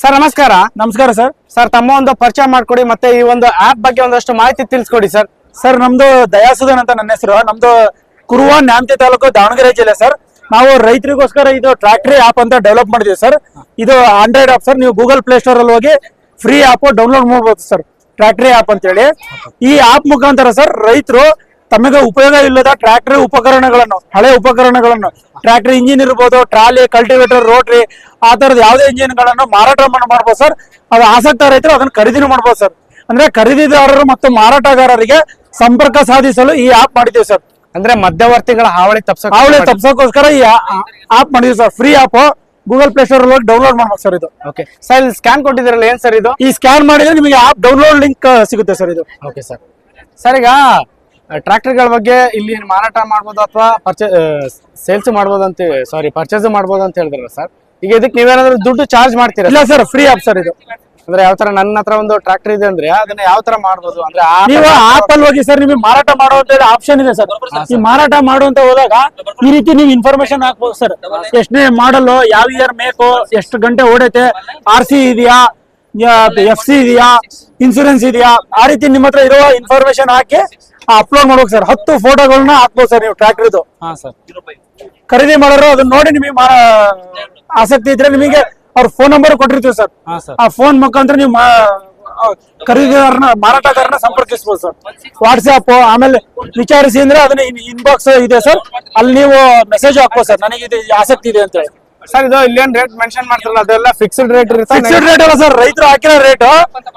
Sir ನಮಸ್ಕಾರ. ನಮಸ್ಕಾರ sir. Sir ತಮ್ಮ ಒಂದು ಪರಿಚಯ ಮಾಡ್ಕೊಡಿ ಮತ್ತೆ ಈ ಒಂದು ಆಪ್ ಬಗ್ಗೆ ಒಂದಷ್ಟು ಮಾಹಿತಿ ತಿಳಿಸ್ಕೊಡಿ ಸರ್. ಸರ್ ನಮ್ದು ದಯಾಸುಧನ್ ಅಂತ ನನ್ನ ಹೆಸರು. ನಮ್ದು ಕುರುವ ನ್ಯಾಮತಿ ತಾಲೂಕು ದಾವಣಗೆರೆ ಜಿಲ್ಲೆ ಸರ್. ನಾವು ರೈತರಿಗೋಸ್ಕರ ಇದು ಟ್ರಾಕ್ಟರಿ ಆಪ್ ಅಂತ ಡೆವಲಪ್ ಮಾಡಿದೀವಿ ಸರ್. ಇದು ಆಂಡ್ರಾಯ್ಡ್ ಆಪ್ ಸರ್. ನೀವು ಗೂಗಲ್ ಪ್ಲೇ ಸ್ಟೋರ್ ಅಲ್ಲಿ ಹೋಗಿ ಫ್ರೀ ಆಪ್ ಡೌನ್ಲೋಡ್ ಮಾಡಬಹುದು ಸರ್. ಟ್ರಾಕ್ಟರಿ ಆಪ್ ಅಂತ ಹೇಳಿ ಈ ಆಪ್ ಮುಖಾಂತರ ಸರ್ ರೈತರು ತಮಗೆ ಉಪಯೋಗ ಇಲ್ಲದ ಟ್ರ್ಯಾಕ್ಟರ್ ಉಪಕರಣಗಳನ್ನು ಹಳೆ ಉಪಕರಣಗಳನ್ನು ಟ್ರಾಕ್ಟರ್ ಇಂಜಿನ್ ಇರ್ಬೋದು ಟ್ರಾಲಿ ಕಲ್ಟಿವೇಟರ್ ರೋಟ್ರಿ ಆ ತರದ ಯಾವುದೇ ಇಂಜಿನ್ಗಳನ್ನು ಮಾರಾಟ ಮಾಡ್- ಮಾಡ್ಬೋದು ಸರ್ ಅದು ಆಸಕ್ತ ರೈತರು ಅದನ್ನ ಖರೀದಿನೂ ಮಾಡ್ಬೋದು ಸರ್ ಅಂದ್ರೆ ಖರೀದಿದಾರರು ಮತ್ತು ಮಾರಾಟಗಾರರಿಗೆ ಸಂಪರ್ಕ ಸಾಧಿಸಲು ಈ ಆಪ್ ಮಾಡಿದ್ದೀವಿ ಸರ್ ಅಂದ್ರೆ ಮಧ್ಯವರ್ತಿಗಳ ಹಾವಳಿ ತಪ್ಪ ಹಾವಳಿ ತಪ್ಸೋಕೋಸ್ಕರ ಈ ಆಪ್ ಮಾಡಿದೀವಿ sir free app Google play store ಹೋಗಿ ಡೌನ್ಲೋಡ್ ಮಾಡ್ಬೋದು ಸರ್ ಇದು. ಓಕೆ ಸರ್ ಇಲ್ಲಿ ಸ್ಕ್ಯಾನ್ ಕೊಟ್ಟಿದ್ರಲ್ಲ ಏನ್ ಸರ್ ಇದು? ಈ ಸ್ಕ್ಯಾನ್ ಮಾಡಿದ್ರೆ ನಿಮಗೆ ಆಪ್ ಡೌನ್ಲೋಡ್ ಲಿಂಕ್ ಸಿಗುತ್ತೆ ಸರ್ ಇದು. ಓಕೆ ಸರ್ ಸರ್ ಈಗ ಟ್ರಾಕ್ಟರ್ಗಳ ಬಗ್ಗೆ ಇಲ್ಲಿ ಮಾರಾಟ ಮಾಡ್ಬೋದು ಅಥವಾ ಪರ್ಚೇಸ್ ಸೇಲ್ಸ್ ಮಾಡ್ಬೋದು ಅಂತ ಸಾರಿ ಪರ್ಚೇಸ್ ಮಾಡ್ಬೋದು ಅಂತ ಹೇಳಿದ್ರಲ್ಲ ಸರ್ ಈಗ ಇದಕ್ಕೆ ನೀವೇನಾದ್ರೂ ದುಡ್ಡು ಚಾರ್ಜ್ ಮಾಡ್ತೀರಾ ಇಲ್ಲ ಸರ್ ಫ್ರೀ ಆಪ್ ಸರ್ ಇದು. ಅಂದ್ರೆ ಯಾವ ತರ ನನ್ನ ಹತ್ರ ಒಂದು ಟ್ರಾಕ್ಟರ್ ಇದೆ ಅಂದ್ರೆ ಅದನ್ನ ಯಾವ ತರ ಮಾಡ್ಬೋದು? ಅಂದ್ರೆ ನೀವು ಆಪ್ ಅಲ್ಲಿ ಹೋಗಿ ಸರ್ ನಿಮಗೆ ಮಾರಾಟ ಮಾಡುವಂತ ಆಪ್ಷನ್ ಇದೆ ಸರ್ ನೀವು ಮಾರಾಟ ಮಾಡುವಂತ ಹೋದಾಗ ಈ ರೀತಿ ನೀವು ಇನ್ಫಾರ್ಮೇಶನ್ ಹಾಕ್ಬೋದು ಸರ್ ಎಷ್ಟನೇ ಮಾಡಲ್ ಯಾವ ಇಯರ್ ಮೇಕು ಎಷ್ಟು ಗಂಟೆ ಓಡೈತೆ ಆರ್ ಸಿ ಇದೆಯಾ ಎಫ್ ಸಿ ಇದೆಯಾ? ಇನ್ಸೂರೆನ್ಸ್ ಇದೆಯಾ? ಆ ರೀತಿ ನಿಮ್ಮ ಹತ್ರ ಇರುವ ಇನ್ಫಾರ್ಮೇಶನ್ ಹಾಕಿ ಅಪ್ಲೋಡ್ ಮಾಡ್ಬೇಕು ಸರ್ ಹತ್ತು ಫೋಟೋಗಳನ್ನ ಹಾಕ್ಬೋದು ಸರ್ ನೀವು ಟ್ರ್ಯಾಕ್ಟರ್ದು ಹಾ ಸರ್ ಖರೀದಿ ಮಾಡೋರು ಅದನ್ನ ನೋಡಿ ನಿಮಗೆ ಆಸಕ್ತಿ ಇದ್ರೆ ನಿಮಗೆ ಅವ್ರ ಫೋನ್ ನಂಬರ್ ಕೊಟ್ಟಿರ್ತೀವಿ ಸರ್ ಹಾ ಸರ್ ಆ ಫೋನ್ ಮುಖಾಂತರ ನೀವು ಖರೀದಿದಾರನ ಮಾರಾಟಗಾರನ ಸಂಪರ್ಕಿಸಬಹುದು ಸರ್ ವಾಟ್ಸ್ಆಪ್ ಆಮೇಲೆ ವಿಚಾರಿಸಿ ಅಂದ್ರೆ ಅದನ್ನ ಇನ್ಬಾಕ್ಸ್ ಇದೆ ಸರ್ ಅಲ್ಲಿ ನೀವು ಮೆಸೇಜ್ ಹಾಕ್ಬೋದು ಸರ್ ನನಗೆ ಇದು ಆಸಕ್ತಿ ಇದೆ ಅಂತ ಹೇಳಿ. ಸರ್ ಇದು ಇಲ್ಲೇನ್ ರೇಟ್ ಮೆನ್ಷನ್ ಮಾಡ್ತಾರಲ್ಲ ಅದೆಲ್ಲ ಫಿಕ್ಸ್ಡ್ ರೇಟ್ ಫಿಕ್ಸ್ಡ್ ರೇಟ್ ಅಲ್ಲ ಸರ್ ರೈತರು ಹಾಕಿರೋ ರೇಟ್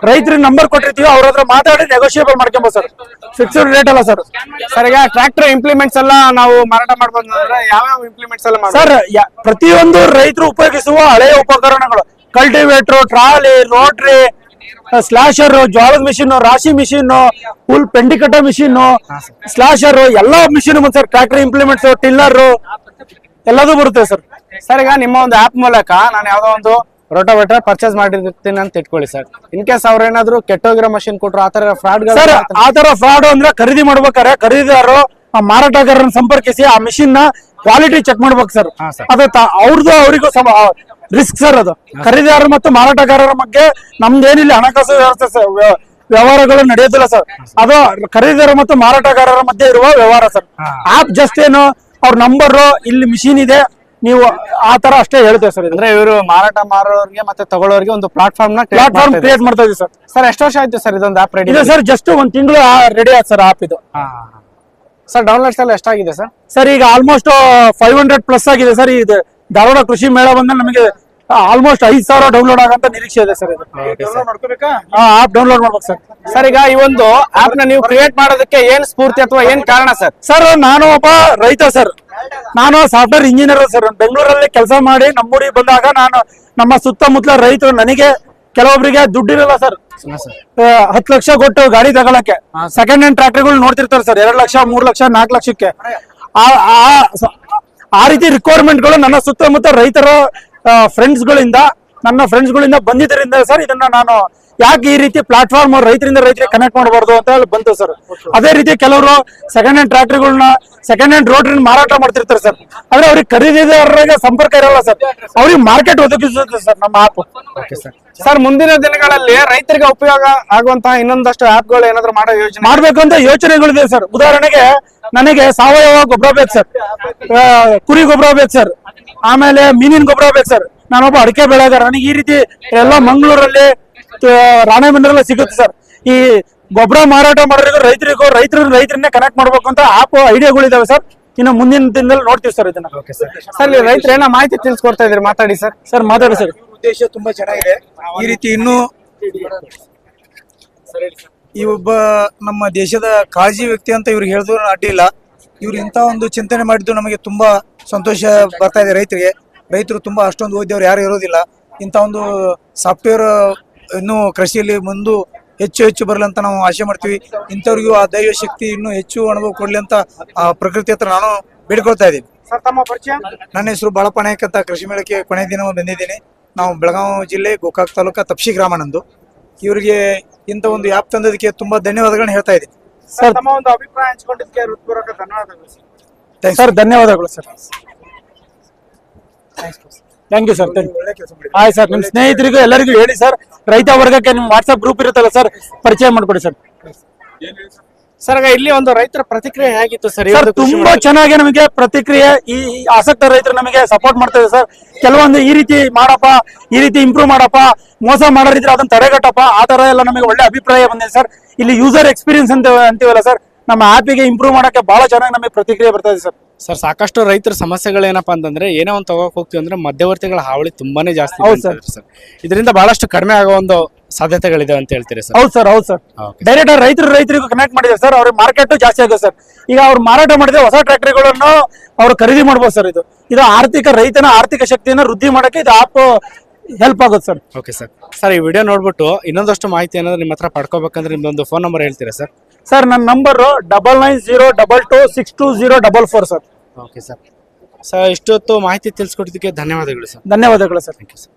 ರೈತರಿಗೆ ನಂಬರ್ ಕೊಟ್ಟಿರ್ತೀವಿ ಅವ್ರ ಹತ್ರ ಮಾತಾಡಿ ನೆಗೋಷಿಯೇಬಲ್ ಮಾಡ್ಕೊಬೋದು ಸರ್ ಫಿಕ್ಸ್ಡ್ ರೇಟ್ ಅಲ್ಲ ಸರ್ ಸರ್ ಈಗ ಟ್ರಾಕ್ಟರ್ ಇಂಪ್ಲಿಮೆಂಟ್ಸ್ ಎಲ್ಲ ನಾವು ಮಾರಾಟ ಮಾಡ್ಬೋದು ಅಂದ್ರೆ ಯಾವ ಇಂಪ್ಲಿಮೆಂಟ್ಸ್ ಎಲ್ಲ ಸರ್ ಪ್ರತಿಯೊಂದು ರೈತರು ಉಪಯೋಗಿಸುವ ಹಳೆಯ ಉಪಕರಣಗಳು. ಕಲ್ಟಿವೇಟರ್ ಟ್ರಾಲಿ ರೋಟ್ರಿ ಸ್ಲಾಶರ್ ಜೋಳದ ಮಿಷಿನ್ ರಾಶಿ ಮಿಷಿನ್ ಹುಲ್ ಪೆಂಡಿ ಕಟ್ಟ ಮಿಷಿನ್ ಸ್ಲಾಶರ್ ಎಲ್ಲಾ machine sir tractor implements tiller ಎಲ್ಲದೂ ಬರುತ್ತೆ ಸರ್. ಸರ್ ಈಗ ನಿಮ್ಮ ಒಂದು ಆಪ್ ಮೂಲಕ ನಾನು ಯಾವುದೋ ಒಂದು ರೋಟೋವೇಟರ್ ಪರ್ಚೇಸ್ ಮಾಡಿರ್ತೀನಿ ಅಂತ ಇಟ್ಕೊಳ್ಳಿ ಸರ್. ಇನ್ ಕೇಸ್ ಅವ್ರ ಏನಾದ್ರು ಕೆಟ್ಟೋಗಿರೋ ಮಷಿನ್ ಕೊಟ್ರು ಆತರ ಫ್ರಾಡ್ ಸರ್ ಆ ತರ ಫ್ರಾಡ್ ಅಂದ್ರೆ ಖರೀದಿ ಮಾಡ್ಬೇಕಾದ್ರೆ ಖರೀದಿದಾರರು ಆ ಮಾರಾಟಗಾರರನ್ನ ಸಂಪರ್ಕಿಸಿ ಆ ಮಿಷಿನ್ನ ಕ್ವಾಲಿಟಿ ಚೆಕ್ ಮಾಡ್ಬೇಕು ಸರ್. ಅದೇ ಅವ್ರದ್ದು ಅವರಿಗೂ ರಿಸ್ಕ್ ಸರ್ ಅದು. ಖರೀದಿದಾರರು ಮತ್ತು ಮಾರಾಟಗಾರರ ಬಗ್ಗೆ ನಮ್ದೇನಿಲ್ಲ ಹಣಕಾಸು ವ್ಯವಸ್ಥೆ ವ್ಯವಹಾರಗಳು ನಡೆಯೋದಿಲ್ಲ ಸರ್. ಅದು ಖರೀದಿದಾರ ಮತ್ತು ಮಾರಾಟಗಾರರ ಮಧ್ಯೆ ಇರುವ ವ್ಯವಹಾರ ಸರ್. ಆಪ್ ಜಸ್ಟ್ ಏನು ಅವ್ರ ನಂಬರ್ ಇಲ್ಲಿ ಮಿಷಿನ್ ಇದೆ. ನೀವು ಆ ತರ ಅಷ್ಟೇ ಹೇಳ್ತೇವೆ ಸರ್ ಇದು. ಅಂದ್ರೆ ಇವರು ಮಾರಾಟ ಮಾರೋರಿಗೆ ಮತ್ತೆ ತಗೊಳ್ಳೋರಿಗೆ ಒಂದು ಪ್ಲಾಟ್ಫಾರ್ಮ್ನ ಪ್ಲಾಟ್ಫಾರ್ಮ್ ಕ್ರಿಯೇಟ್ ಮಾಡ್ತಾ ಇದೀವಿ ಸರ್ ಸರ್ ಎಷ್ಟು ವರ್ಷ ಆಯ್ತು ಸರ್ ಇದೊಂದು ಆಪ್ ರೆಡಿ ಇದೆ ಸರ್ ಜಸ್ಟ್ ಒಂದ್ ತಿಂಗಳು ರೆಡಿ ಆಯ್ತು ಸರ್ ಆಪ್ ಇದು. ಸರ್ ಡೌನ್ಲೋಡ್ಸ್ ಎಲ್ಲ ಎಷ್ಟಾಗಿದೆ ಸರ್ ಸರ್ ಈಗ ಆಲ್ಮೋಸ್ಟ್ ಫೈವ್ ಹಂಡ್ರೆಡ್ ಪ್ಲಸ್ ಆಗಿದೆ ಸರ್ ಇದು ಧಾರವಾಡ ಕೃಷಿ ಮೇಳ ಬಂದ್ರೆ ನಮಗೆ ಆಲ್ಮೋಸ್ಟ್ ಐದ್ ಸಾವಿರ ಡೌನ್ಲೋಡ್ ಆಗಂತ ನಿರೀಕ್ಷೆ ಇದೆ ಸರ್ ಇದು. ಆಪ್ ಡೌನ್ಲೋಡ್ ಮಾಡ್ಬೇಕು ಸರ್. ಸರ್ ಈಗ ಈ ಒಂದು ಆಪ್ನ ನೀವು ಕ್ರಿಯೇಟ್ ಮಾಡೋದಕ್ಕೆ ಏನ್ ಸ್ಫೂರ್ತಿ ಅಥವಾ ಏನ್ ಕಾರಣ ಸರ್? ಸರ್ ನಾನು ಒಬ್ಬ ರೈತ ಸರ್. ನಾನು ಸಾಫ್ಟ್ವೇರ್ ಇಂಜಿನಿಯರ್ ಸರ್. ಬೆಂಗಳೂರಲ್ಲಿ ಕೆಲಸ ಮಾಡಿ ನಮ್ಮೂರಿಗೆ ಬಂದಾಗ ನಾನು ನಮ್ಮ ಸುತ್ತಮುತ್ತಲ ರೈತರು ನನಗೆ ಕೆಲವೊಬ್ಬರಿಗೆ ದುಡ್ಡಿರಲ್ಲ ಸರ್. ಹತ್ತು ಲಕ್ಷ ಕೊಟ್ಟು ಗಾಡಿ ತಗೊಳಕ್ಕೆ. ಸೆಕೆಂಡ್ ಹ್ಯಾಂಡ್ ಟ್ರಾಕ್ಟರ್ಗಳು ನೋಡ್ತಿರ್ತಾರೆ ಸರ್. ಎರಡ್ ಲಕ್ಷ ಮೂರ್ ಲಕ್ಷ ನಾಲ್ಕು ಲಕ್ಷಕ್ಕೆ. ಆ- ಆ- ಸ- ಆ ರೀತಿ ರಿಕ್ವೈರ್ಮೆಂಟ್ಗಳು ನನ್ನ ಸುತ್ತಮುತ್ತ ರೈತರ ಫ್ರೆಂಡ್ಸ್ ಗಳಿಂದ ನನ್ನ ಫ್ರೆಂಡ್ಸ್ ಗಳಿಂದ ಬಂದಿದ್ದರಿಂದ ಸರ್ ಇದನ್ನ ನಾನು ಯಾಕೆ ಈ ರೀತಿ ಪ್ಲಾಟ್ಫಾರ್ಮ್ ರೈತರಿಂದ ರೈತರಿಗೆ ಕನೆಕ್ಟ್ ಮಾಡಬಾರ್ದು ಅಂತ ಹೇಳಿ ಬಂತು ಸರ್. ಅದೇ ರೀತಿ ಕೆಲವರು ಸೆಕೆಂಡ್ ಹ್ಯಾಂಡ್ ಟ್ರಾಕ್ಟರ್ಗಳನ್ನ ಸೆಕೆಂಡ್ ಹ್ಯಾಂಡ್ ರೋಡ್ ಮಾರಾಟ ಮಾಡ್ತಿರ್ತಾರೆ ಸರ್. ಆದ್ರೆ ಅವ್ರಿಗೆ ಖರೀದಿದಾರರಿಗೆ ಸಂಪರ್ಕ ಇರಲ್ಲ ಸರ್. ಅವ್ರಿಗೆ ಮಾರ್ಕೆಟ್ ಒದಗಿಸುತ್ತೆ ಸರ್ ನಮ್ಮ ಆಪ್ ಸರ್ ಮುಂದಿನ ದಿನಗಳಲ್ಲಿ ರೈತರಿಗೆ ಉಪಯೋಗ ಆಗುವಂತಹ ಇನ್ನೊಂದಷ್ಟು ಆಪ್ಗಳು ಏನಾದ್ರು ಮಾಡೋ ಯೋಜನೆ? ಮಾಡ್ಬೇಕಂತ ಯೋಚನೆಗಳಿದೆ ಸರ್. ಉದಾಹರಣೆಗೆ ನನಗೆ ಸಾವಯವ ಗೊಬ್ಬರ ಬೇಕು ಸರ್. ಕುರಿ ಗೊಬ್ಬರ ಬೇಕು ಸರ್. ಆಮೇಲೆ ಮೀನಿನ ಗೊಬ್ಬರ ಬೇಕು ಸರ್. ನಾನೊಬ್ಬ ಅಡಿಕೆ ಬೆಳೆಗಾರ. ನನಗೆ ಈ ರೀತಿ ಎಲ್ಲ ಮಂಗಳೂರಲ್ಲಿ ರಾಣೆಬೆನ್ನೂರಲ್ಲಿ ಸಿಗುತ್ತೆ ಸರ್. ಈ ಗೊಬ್ಬರ ಮಾರಾಟ ಮಾಡೋರಿಗೂ ರೈತರಿಗೂ ರೈತರು ರೈತರನ್ನೇ ಕನೆಕ್ಟ್ ಮಾಡ್ಬೇಕು ಅಂತ ಆಪ್ ಐಡಿಯಾಗಳಿದಾವೆ ಸರ್. ಇನ್ನು ಮುಂದಿನ ದಿನದಲ್ಲಿ ನೋಡ್ತೀವಿ ಸರ್ ಇದನ್ನ. ಸರ್ ಇಲ್ಲಿ ರೈತರು ಏನೋ ಮಾಹಿತಿ ತಿಳಿಸ್ಕೊಡ್ತಾ ಇದ್ರಿ ಮಾತಾಡಿ ಸರ್. ಸರ್ ಮಾತಾಡಿ ಸರ್. ಉದ್ದೇಶ ತುಂಬಾ ಚೆನ್ನಾಗಿದೆ. ಈ ರೀತಿ ಇನ್ನೂ ಈ ಒಬ್ಬ ನಮ್ಮ ದೇಶದ ಕಾಳಜಿ ವ್ಯಕ್ತಿ ಅಂತ ಇವ್ರಿಗೆ ಹೇಳಿದ್ರು ಅಡ್ಡಿಲ್ಲ ಇವ್ರು ಇಂಥ ಒಂದು ಚಿಂತನೆ ಮಾಡಿದ್ದು ನಮಗೆ ತುಂಬಾ ಸಂತೋಷ ಬರ್ತಾ ಇದೆ ರೈತರಿಗೆ. ರೈತರು ತುಂಬಾ ಅಷ್ಟೊಂದು ಓದಿದವ್ರು ಯಾರು ಇರೋದಿಲ್ಲ. ಇಂಥ ಒಂದು ಸಾಫ್ಟ್ವೇರ್ ಇನ್ನೂ ಕೃಷಿಯಲ್ಲಿ ಮುಂದು ಹೆಚ್ಚು ಹೆಚ್ಚು ಬರಲಿ ಅಂತ ನಾವು ಆಶೆ ಮಾಡ್ತೀವಿ. ಇಂಥವ್ರಿಗೂ ಆ ದೈವ ಶಕ್ತಿ ಇನ್ನೂ ಹೆಚ್ಚು ಅನುಭವ ಕೊಡ್ಲಿ ಅಂತ ಆ ಪ್ರಕೃತಿ ಹತ್ರ ನಾನು ಬೇಡ್ಕೊಳ್ತಾ ಇದ್ದೀನಿ. ನನ್ನ ಹೆಸರು ಬಾಳಪ್ಪ ನಾಯಕ್ ಅಂತ ಕೃಷಿ ಮೇಳಕ್ಕೆ ಕೊನೆ ದಿನ ಬಂದಿದ್ದೀನಿ. ನಾವು ಬೆಳಗಾವಿ ಜಿಲ್ಲೆ ಗೋಕಾಕ್ ತಾಲೂಕ ತಪ್ಸಿ ಗ್ರಾಮ ನಂದು. ಇವರಿಗೆ ಇಂಥ ಒಂದು ಆ್ಯಪ್ ತಂದದಕ್ಕೆ ತುಂಬಾ ಧನ್ಯವಾದಗಳನ್ನ ಹೇಳ್ತಾ ಇದ್ದೀನಿ. ಸರ್ ತಮ್ಮ ಒಂದು ಅಭಿಪ್ರಾಯ ಹಂಚಿಕೊಂಡಿದ್ದಕ್ಕೆ ಹೃತ್ಪೂರ್ವಕ ಧನ್ಯವಾದಗಳು ಸರ್. ಸರ್ ಧನ್ಯವಾದಗಳು sir. Thank you sir thank you ಆಯ್ತು ಸರ್ ನಿಮ್ಮ ಸ್ನೇಹಿತರಿಗೂ ಎಲ್ಲರಿಗೂ ಹೇಳಿ ಸರ್. ರೈತ ವರ್ಗಕ್ಕೆ ನಿಮ್ಮ ವಾಟ್ಸ್ಆಪ್ ಗ್ರೂಪ್ ಇರುತ್ತಲ್ಲ ಸರ್ ಪರಿಚಯ ಮಾಡ್ಕೊಡಿ ಸರ್? ಸರ್ ಈಗ ಇಲ್ಲಿ ಒಂದು ರೈತರ ಪ್ರತಿಕ್ರಿಯೆ ಹೇಗಿತ್ತು ಸರ್? ಸರ್ ತುಂಬಾ ಚೆನ್ನಾಗಿ ನಮಗೆ ಪ್ರತಿಕ್ರಿಯೆ ಈ ಆಸಕ್ತ ರೈತರು ನಮಗೆ ಸಪೋರ್ಟ್ ಮಾಡ್ತಾರೆ ಸರ್. ಕೆಲವೊಂದು ಈ ರೀತಿ ಮಾಡಪ್ಪ ಈ ರೀತಿ ಇಂಪ್ರೂವ್ ಮಾಡಪ್ಪ ಮೋಸ ಮಾಡೋರಿದ್ರೆ ಅದನ್ನ ತಡೆಗಟ್ಟಪ್ಪ ಆ ತರ ಎಲ್ಲ ನಮಗೆ ಒಳ್ಳೆ ಅಭಿಪ್ರಾಯ ಬಂದಿದೆ ಸರ್. ಇಲ್ಲಿ ಯೂಸರ್ ಎಕ್ಸ್ಪೀರಿಯನ್ಸ್ ಅಂತ ಅಂತೀವಲ್ಲ ಸರ್ ನಮ್ಮ ಆ್ಯಪಿಗೆ ಇಂಪ್ರೂವ್ ಮಾಡೋಕೆ ಬಹಳ ಚೆನ್ನಾಗಿ ನಮಗೆ ಪ್ರತಿಕ್ರಿಯೆ ಬರ್ತಾ ಇದೆ ಸರ್. ಸರ್ ಸಾಕಷ್ಟು ರೈತರ ಸಮಸ್ಯೆಗಳೇನಪ್ಪಾ ಅಂತಂದ್ರೆ ಏನೋ ಒಂದು ತಗೋಕ್ ಹೋಗ್ತೀವಿ ಅಂದ್ರೆ ಮಧ್ಯವರ್ತಿಗಳ ಹಾವಳಿ ತುಂಬಾನೇ ಜಾಸ್ತಿ ಸರ್. ಇದರಿಂದ ಬಹಳಷ್ಟು ಕಡಿಮೆ ಆಗೋ ಒಂದು ಸಾಧ್ಯತೆಗಳಿದೆ ಅಂತ ಹೇಳ್ತೀರಿ ಸರ್? ಹೌದು ಸರ್ ಹೌದು ಸರ್. Okay. ಡೈರೆಕ್ಟ್ ರೈತರು ರೈತರಿಗೂ ಕನೆಕ್ಟ್ ಮಾಡಿದೆ ಸರ್. ಅವ್ರಿಗೆ ಮಾರ್ಕೆಟ್ ಜಾಸ್ತಿ ಆಗಿದೆ ಸರ್. ಈಗ ಅವ್ರು ಮಾರಾಟ ಮಾಡಿದ್ರೆ ಹೊಸ ಟ್ರ್ಯಾಕ್ಟರ್ಗಳನ್ನು ಅವ್ರು ಖರೀದಿ ಮಾಡ್ಬೋದು ಸರ್ ಇದು. ಇದು ಆರ್ಥಿಕ ರೈತನ ಆರ್ಥಿಕ ಶಕ್ತಿಯನ್ನು ವೃದ್ಧಿ ಮಾಡಕ್ಕೆ ಇದು ಆಪ್ ಹೆಲ್ಪ್ ಆಗುತ್ತೆ ಸರ್. ಓಕೆ ಸರ್ ಸರ್ ಈ ವಿಡಿಯೋ ನೋಡ್ಬಿಟ್ಟು ಇನ್ನೊಂದಷ್ಟು ಮಾಹಿತಿ ಏನಾದ್ರು ನಿಮ್ಮ ಹತ್ರ ಪಡ್ಕೋಬೇಕಂದ್ರೆ ನಿಮ್ದೊಂದು ಫೋನ್ ನಂಬರ್ ಹೇಳ್ತೀರಾ ಸರ್? ಸರ್ ನನ್ನ number double nine zero double two six two zero double four sir okay sir sir ಇಷ್ಟೊತ್ತು ಮಾಹಿತಿ ತಿಳಿಸ್ಕೊಟ್ಟಿದ್ದಕ್ಕೆ ಧನ್ಯವಾದಗಳು ಸರ್ ಧನ್ಯವಾದಗಳು ಸರ್ ಥ್ಯಾಂಕ್ ಯು ಸರ್